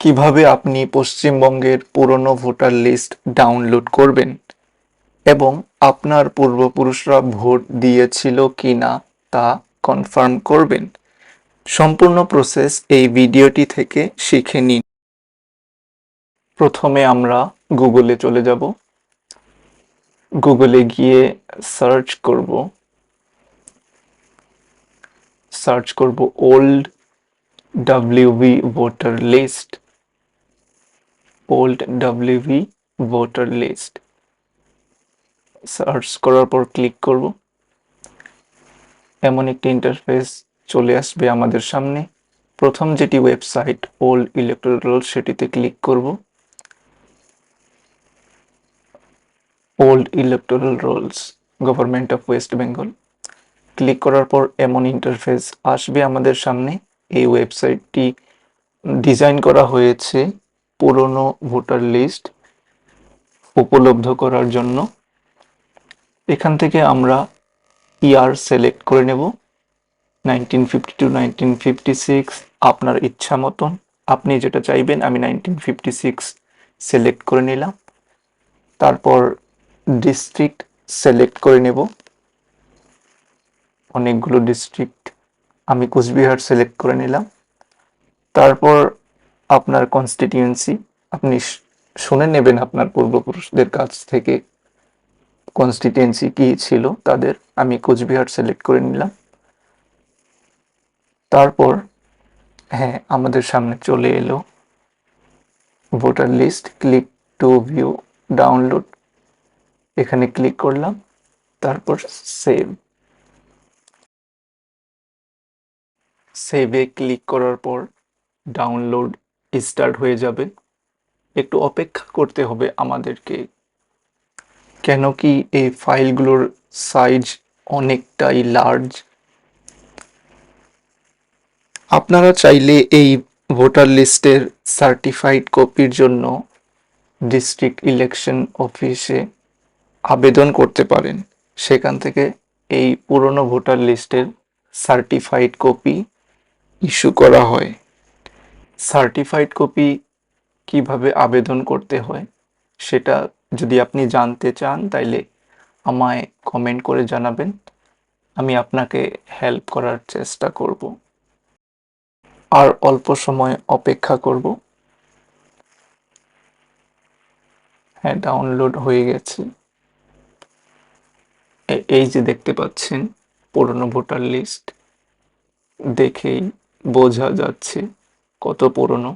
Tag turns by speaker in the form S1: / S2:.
S1: কীভাবে আপনি পশ্চিমবঙ্গের পুরনো ভোটার লিস্ট ডাউনলোড করবেন এবং আপনার পূর্বপুরুষরা ভোট দিয়েছিল কিনা তা কনফার্ম করবেন? সম্পূর্ণ প্রসেস এই ভিডিওটি থেকে শিখে নিন। প্রথমে আমরা গুগলে চলে যাব। গুগলে গিয়ে সার্চ করব। সার্চ করব old WB voter list. Old WB voter list search করার পর ক্লিক করব। এমন একটি ইন্টারফেস চলে আসবে আমাদের সামনে। প্রথম যেটি ওয়েবসাইট ওল্ড ইলেকট্রাল রোল সেটিতে ক্লিক করব। Old electoral rolls government of West Bengal click করার পর এমন ইন্টারফেস আসবে আমাদের সামনে। এই ওয়েবসাইটটি ডিজাইন করা হয়েছে। পুরনো ভোটার লিস্ট উপলব্ধ করার জন্য এখান থেকে আমরা ইয়ার সিলেক্ট করে নেব। Nineteen fifty two nineteen fifty six আপনার ইচ্ছা মতন। আপনি যেটা চাইবেন, আমি নাইনটিন ফিফটি সিক্স সিলেক্ট করে নিলাম। তারপর ডিস্ট্রিক্ট সিলেক্ট করে নেব। অনেকগুলো ডিস্ট্রিক্ট আমি কোচবিহার সিলেক্ট করে নিলাম। তারপর আপনার কনস্টিটিউয়েন্সি আপনি শুনে নেবেন আপনার পূর্বপুরুষদের কাছ থেকে কনস্টিটিউয়েন্সি কি ছিল তাদের। আমি কোচবিহার সিলেক্ট করে নিলাম। তারপর হ্যাঁ আমাদের সামনে চলে এলো voter list click to view download এখানে ক্লিক করলাম, তারপর সেভ সেভে ক্লিক করার পর ডাউনলোড স্টার্ট হয়ে যাবে। একটু অপেক্ষা করতে হবে আমাদেরকে। কেন কি এই ফাইলগুলোর সাইজ অনেকটাই লার্জ আপনারা চাইলে এই ভোটার লিস্টের সার্টিফাইড কপির জন্য ডিস্ট্রিক্ট ইলেকশন অফিসে আবেদন করতে পারেন। সেখান থেকে এই পুরনো ভোটার লিস্টের সার্টিফাইড কপি ইস্যু করা হয়। সার্টিফাইড কপি কীভাবে আবেদন করতে হয় সেটা যদি আপনি জানতে চান, তাইলে আমায় কমেন্ট করে জানাবেন। আমি আপনাকে হেল্প করার চেষ্টা করব। আর অল্প সময় অপেক্ষা করব। হ্যাঁ ডাউনলোড হয়ে গেছে। এই যে দেখতে পাচ্ছেন, পুরনো ভোটার লিস্ট দেখেই বোঝা যাচ্ছে। কত পুরনো?